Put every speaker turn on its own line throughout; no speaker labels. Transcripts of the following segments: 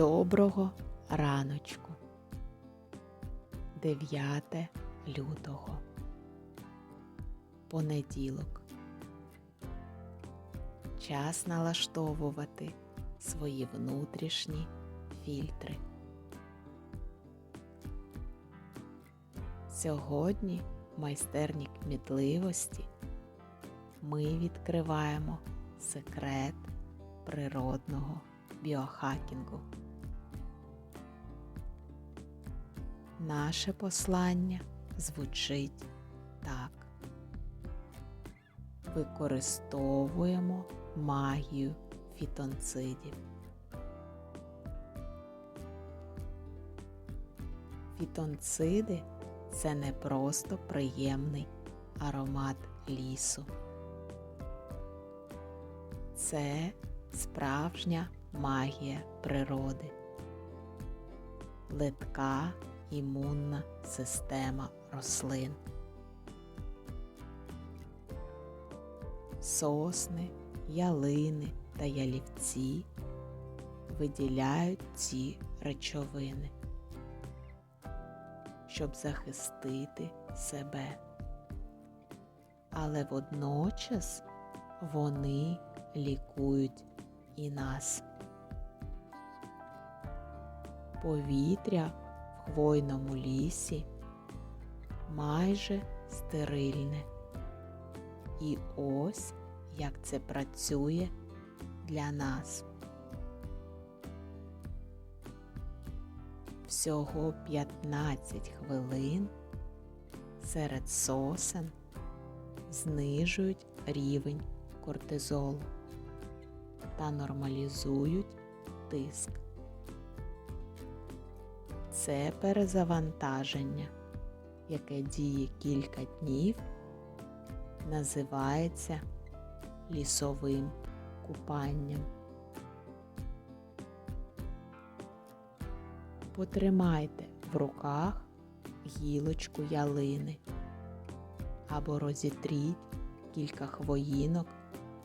Доброго раночку. 9 лютого. Понеділок. Час налаштовувати свої внутрішні фільтри. Сьогодні майстерні кмітливості ми відкриваємо секрет природного біохакінгу. Наше послання звучить так. Використовуємо магію фітонцидів. Фітонциди це не просто приємний аромат лісу. Це справжня магія природи, литка імунна система рослин. Сосни, ялини та ялівці виділяють ці речовини, щоб захистити себе. Але водночас вони лікують і нас. Повітря хвойному лісі майже стерильне. І ось як це працює для нас. Всього 15 хвилин серед сосен знижують рівень кортизолу та нормалізують тиск. Це перезавантаження, яке діє кілька днів, називається лісовим купанням. Потримайте в руках гілочку ялини або розітріть кілька хвоїнок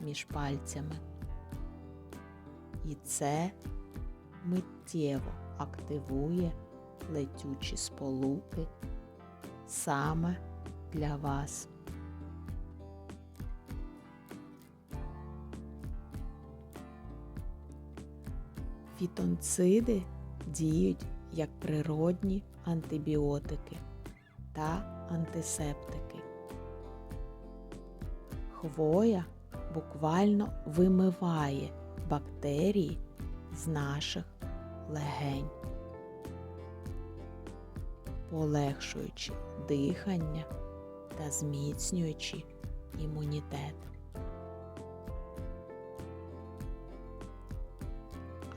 між пальцями. І це миттєво активує летючі сполуки саме для вас. Фітонциди діють як природні антибіотики та антисептики. Хвоя буквально вимиває бактерії з наших легень, полегшуючи дихання та зміцнюючи імунітет.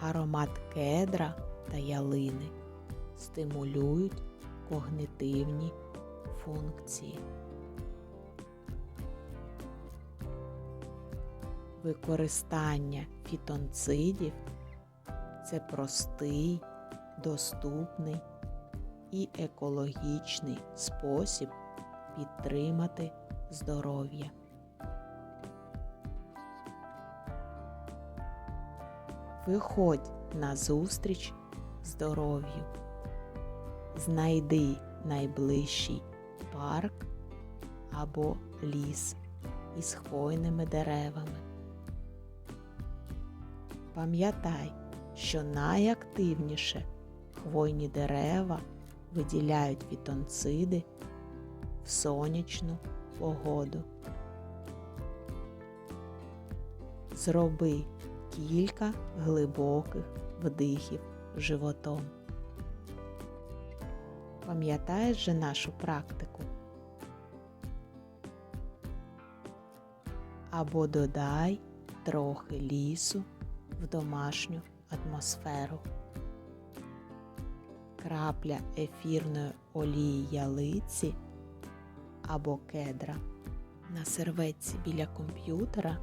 Аромат кедра та ялини стимулюють когнитивні функції. Використання фітонцидів це простий, доступний і екологічний спосіб підтримати здоров'я. Виходь на зустріч здоров'ю. Знайди найближчий парк або ліс із хвойними деревами. Пам'ятай, що найактивніше хвойні дерева виділяють фітонциди в сонячну погоду. Зроби кілька глибоких вдихів животом. Пам'ятаєш же нашу практику? Або додай трохи лісу в домашню атмосферу. Крапля ефірної олії ялиці або кедра на серветці біля комп'ютера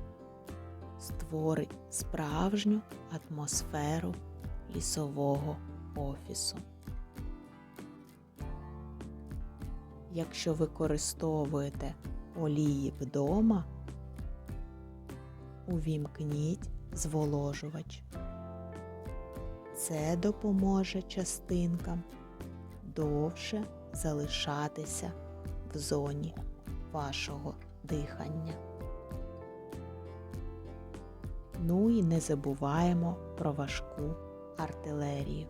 створить справжню атмосферу лісового офісу. Якщо використовуєте олії вдома, увімкніть зволожувач. Це допоможе частинкам довше залишатися в зоні вашого дихання. Ну і не забуваємо про важку артилерію.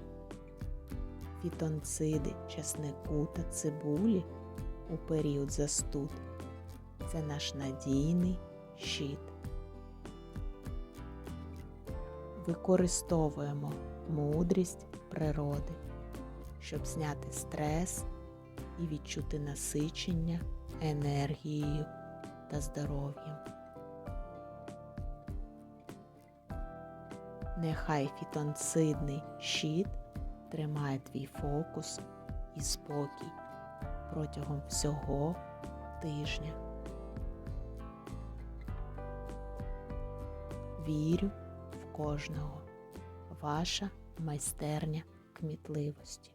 Фітонциди чеснику та цибулі у період застуд це наш надійний щит. Використовуємо мудрість природи, щоб зняти стрес і відчути насичення енергією та здоров'ям. Нехай фітонцидний щит тримає твій фокус і спокій протягом всього тижня. Вірю в кожного. Ваша майстерня кмітливості.